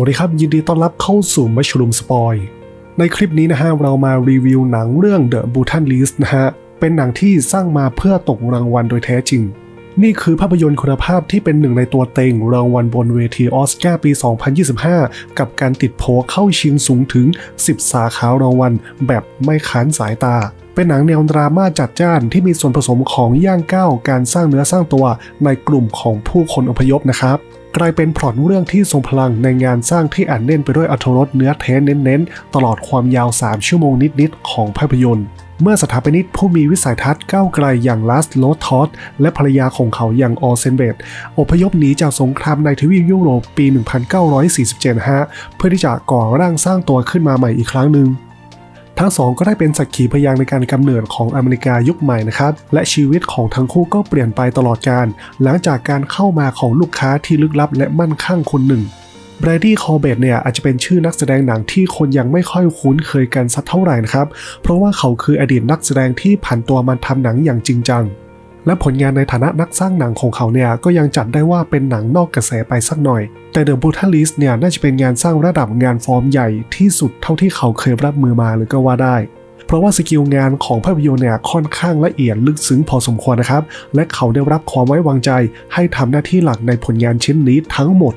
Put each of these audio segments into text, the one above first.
วัสดีครับ ยินดีต้อนรับเข้าสู่มัชรูมสปอย ในคลิปนี้นะฮะ เรามารีวิวหนังเรื่อง The Bhutan List นะฮะ เป็นหนังที่สร้างมาเพื่อตกรางวัลโดยแท้จริง นี่คือภาพยนตร์คุณภาพที่เป็นหนึ่งในตัวเต็งรางวัลบนเวทีออสการ์ปี 2025 กับการติดโผเข้าชิงสูงถึง 10 สาขารางวัลแบบไม่ค้านสายตา เป็นหนังแนวดราม่าจัดจ้านที่มีส่วนผสมของย่างก้าวการสร้างเนื้อสร้างตัวในกลุ่มของผู้คนอพยพนะครับ กลายเป็นพล็อตเรื่องที่ทรงพลังในงานสร้างที่อัดแน่นไปด้วยอรรถรสเนื้อแท้เน้นๆ ตลอดความยาว 3 ชั่วโมงนิดๆ ของภาพยนตร์เมื่อสถาปนิกผู้มีวิสัยทัศน์ก้าวไกลอย่างลัสโลทอสและภรรยาของเขาอย่างออเซนเบตอพยพหนีจากสงครามในทวีปยุโรปปี 1947ฮะเพื่อที่จะก่อร่างสร้างตัวขึ้นมาใหม่อีกครั้งหนึ่ง ทั้งสองก็ได้เป็นสักขีพยานในการกำเนิดของอเมริกายุคใหม่นะครับ และชีวิตของทั้งคู่ก็เปลี่ยนไปตลอดการ หลังจากการเข้ามาของลูกค้าที่ลึกลับและมั่นคั่งคนหนึ่งแบรดี้คอเบตเนี่ยอาจจะเป็นชื่อนักแสดงหนังที่คนยังไม่ค่อยคุ้นเคยกันสักเท่าไหร่นะครับ เพราะว่าเขาคืออดีตนักแสดงที่ผันตัวมาทำหนังอย่างจริงจัง และผลงานในฐานะนักสร้างหนังของเขาเนี่ยก็ยังจัดได้ว่าเป็นหนังนอกกระแสไปสักหน่อย แต่ The Brutalist เนี่ยน่าจะเป็นงานสร้างระดับงานฟอร์มใหญ่ที่สุดเท่าที่เขาเคยรับมือมาเลยก็ว่าได้ เพราะว่าสกิลงานของภาพยนตร์เนี่ยค่อนข้างละเอียดลึกซึ้งพอสมควรนะครับ และเขาได้รับความไว้วางใจ ให้ทำหน้าที่หลักในผลงานชิ้นนี้ทั้งหมด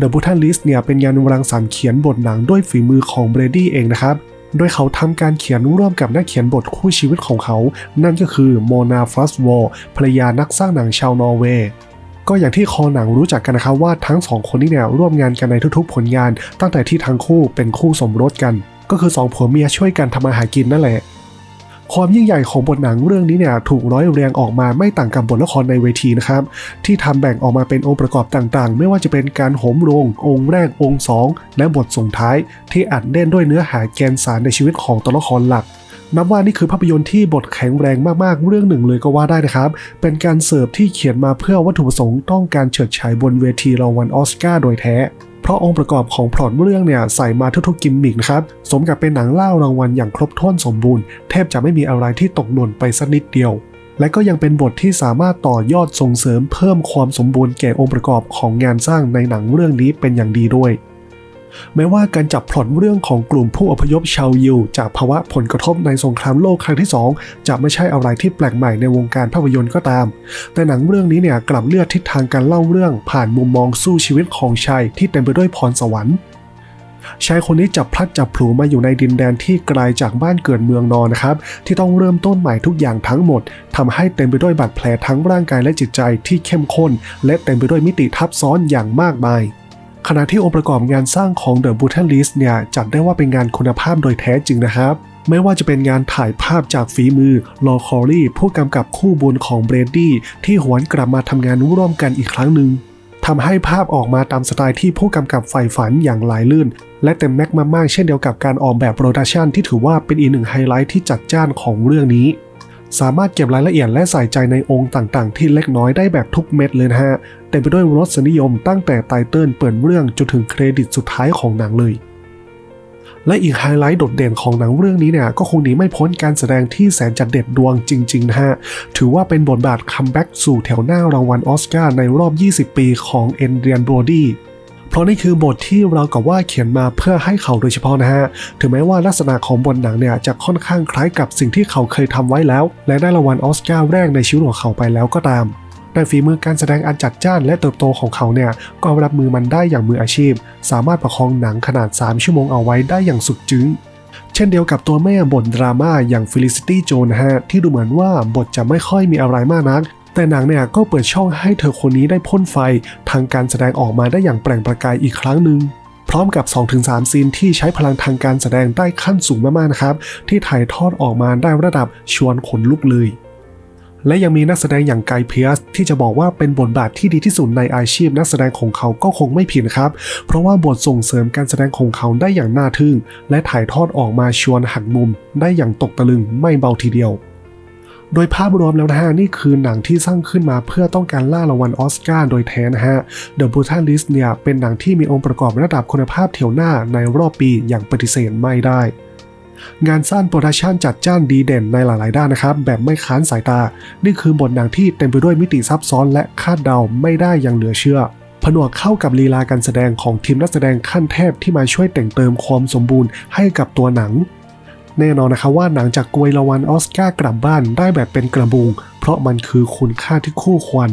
The Brutalist เนี่ยเป็นงานรังสรรค์เขียนบทหนังด้วยฝีมือของเบรดี้เองนะครับ โดยเขาทำการเขียนร่วมกับนักเขียนบทคู่ชีวิตของเขา นั่นก็คือโมนาฟรัสวอลภรรยานักสร้างหนังชาวนอร์เวย์ก็อย่างที่คอหนังรู้จักกันนะครับว่าทั้งสองคนนี้เนี่ยร่วมงานกันในทุกๆ ผลงาน ตั้งแต่ที่ทั้งคู่เป็นคู่สมรสกัน ก็คือสองผัวเมียช่วยกันทำมาหากินนั่นแหละ ความยิ่งใหญ่ของบทหนังเรื่องนี้เนี่ยถูกร้อยเรียงออกมาไม่ต่างกับบทละครในเวทีนะครับที่ทำแบ่งออกมาเป็นองค์ประกอบต่างๆ ไม่ว่าจะเป็นการโหมโรงองค์แรกองค์สองและบทส่งท้าย ที่อัดแน่นด้วยเนื้อหาแกนสารในชีวิตของตัวละครหลัก นับว่านี่คือภาพยนตร์ที่บทแข็งแรงมากๆ เรื่องหนึ่งเลยก็ว่าได้นะครับ เป็นการเสิร์ฟที่เขียนมาเพื่อวัตถุประสงค์ต้องการเฉิดฉายบนเวทีรางวัลออสการ์โดยแท้เพราะองค์ประกอบของพล็อตเรื่องเนี่ยใส่มาทุกๆกิมมิกนะครับสมกับเป็นหนังเล่ารางวัลอย่างครบถ้วนสมบูรณ์แทบจะไม่มีอะไรที่ตกหล่นไปสักนิดเดียว และก็ยังเป็นบทที่สามารถต่อยอดส่งเสริมเพิ่มความสมบูรณ์แก่องค์ประกอบของงานสร้างในหนังเรื่องนี้เป็นอย่างดีด้วย แม้ว่าการจับพลอตเรื่องของกลุ่มผู้อพยพชาวยิว จากภาวะผลกระทบในสงครามโลกครั้งที่ 2 จะไม่ใช่อะไรที่แปลกใหม่ในวงการภาพยนตร์ก็ตาม แต่หนังเรื่องนี้เนี่ยกลับเลือกทิศทางการเล่าเรื่องผ่านมุมมองสู้ชีวิตของชายที่เต็มไปด้วยพรสวรรค์ชายคนนี้จับพลัดจับผลูมาอยู่ในดินแดนที่ไกลจากบ้านเกิดเมืองนอนนะครับ ที่ต้องเริ่มต้นใหม่ทุกอย่างทั้งหมดทำให้เต็มไปด้วยบาดแผลทั้งร่างกายและจิตใจที่เข้มข้น และเต็มไปด้วยมิติทับซ้อนอย่างมากมาย ขณะที่องค์ประกอบงานสร้างของ The Brutalist เนี่ยจัดได้ว่าเป็นงานคุณภาพโดยแท้จริงนะครับ ไม่ว่าจะเป็นงานถ่ายภาพจากฝีมือลอคอรี่ผู้กำกับคู่บุญของเบรดดี้ที่หวนกลับมาทำงานร่วมกันอีกครั้งหนึ่งทำให้ภาพออกมาตามสไตล์ที่ผู้กำกับใฝ่ฝันอย่างหลายลื่น และเต็มแม็กมากๆเช่นเดียวกับการออกแบบโปรดักชันที่ถือว่าเป็นอีกหนึ่งไฮไลท์ที่จัดจ้านของเรื่องนี้ สามารถเก็บรายละเอียดและใส่ใจในองค์ต่างๆ ที่เล็กน้อยได้แบบทุกเม็ดเลยนะฮะ เต็มไปด้วยรสนิยมตั้งแต่ไตเติลเปิดเรื่องจนถึงเครดิตสุดท้ายของหนังเลย และอีกไฮไลท์โดดเด่นของหนังเรื่องนี้เนี่ยก็คงหนีไม่พ้นการแสดงที่แสนจัดเด็ดดวงจริงๆนะฮะ ถือว่าเป็นบทบาทคัมแบ็กสู่แถวหน้ารางวัลออสการ์ในรอบ 20 ปีของเอนเดรียนโบรดี้ เพราะนี่คือบทที่เรากับว่าเขียนมาเพื่อให้เขาโดยเฉพาะนะฮะ ถึงแม้ว่าลักษณะของบทหนังเนี่ยจะค่อนข้างคล้ายกับสิ่งที่เขาเคยทำไว้แล้ว และได้รางวัลออสการ์แรกในชีวิตของเขาไปแล้วก็ตามแต่ฝีมือการแสดงอันจัดจ้านและเติบโตของเขาเนี่ยก็รับมือมันได้อย่างมืออาชีพ สามารถประคองหนังขนาด 3 ชั่วโมงเอาไว้ได้อย่างสุดจึ้ง เช่นเดียวกับตัวแม่บทดราม่าอย่าง Felicity Jones นะฮะที่ดูเหมือนว่าบทจะไม่ค่อยมีอะไรมากนัก แต่หนังเนี่ยก็เปิดช่องให้เธอคนนี้ได้พ่นไฟทางการแสดงออกมาได้อย่างแปลงประกายอีกครั้งหนึ่งพร้อมกับ 2-3 ซีนที่ใช้พลังทางการแสดงได้ขั้นสูงมากๆนะครับ ที่ถ่ายทอดออกมาได้ระดับชวนขนลุกเลย และยังมีนักแสดงอย่างไกเพียสที่จะบอกว่าเป็นบทบาทที่ดีที่สุดในอาชีพนักแสดงของเขาก็คงไม่ผิดครับ เพราะว่าบทส่งเสริมการแสดงของเขาได้อย่างน่าทึ่ง และถ่ายทอดออกมาชวนหักมุม ได้อย่างตกตะลึงไม่เบาทีเดียว โดยภาพรวมแล้วนะฮะนี่คือหนังที่สร้างขึ้นมาเพื่อต้องการล่ารางวัลออสการ์โดยแท้นะฮะ The Brutalist เนี่ยเป็นหนังที่มีองค์ประกอบระดับคุณภาพเถียวหน้าในรอบปีอย่างปฏิเสธไม่ได้ งานสร้างโปรดักชันจัดจ้านดีเด่นในหลาย ๆ ด้านนะครับ แบบไม่ค้านสายตา นี่คือบทหนังที่เต็มไปด้วยมิติซับซ้อนและคาดเดาไม่ได้อย่างเหลือเชื่อผนวกเข้ากับลีลาการแสดงของทีมนักแสดงขั้นเทพที่มาช่วยแต่งเติมความสมบูรณ์ให้กับตัวหนัง แน่นอนนะคะว่าหนังจากกวยรางวัลออสการ์กลับบ้านได้แบบเป็นกระบุง เพราะมันคือคุณค่าที่คู่ควร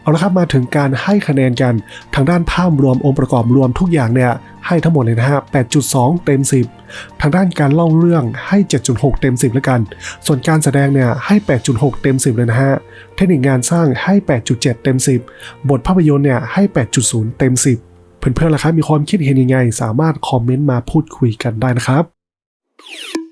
เอาละครับมาถึงการให้คะแนนกันทางด้านภาพรวมองค์ประกอบรวมทุกอย่างเนี่ยให้ทั้งหมดเลยนะฮะ8.2 เต็ม 10 ทางด้านการเล่าเรื่องให้ 7.6 เต็ม 10แล้วกัน ส่วนการแสดงเนี่ยให้ 8.6 เต็ม 10 เลยนะฮะ เทคนิคงานสร้างให้ 8.7 เต็ม 10 บทภาพยนตร์เนี่ยให้ 8.0 เต็ม 10 เพื่อนๆล่ะครับมีความคิดเห็นยังไง สามารถคอมเมนต์มาพูดคุยกันได้นะครับ you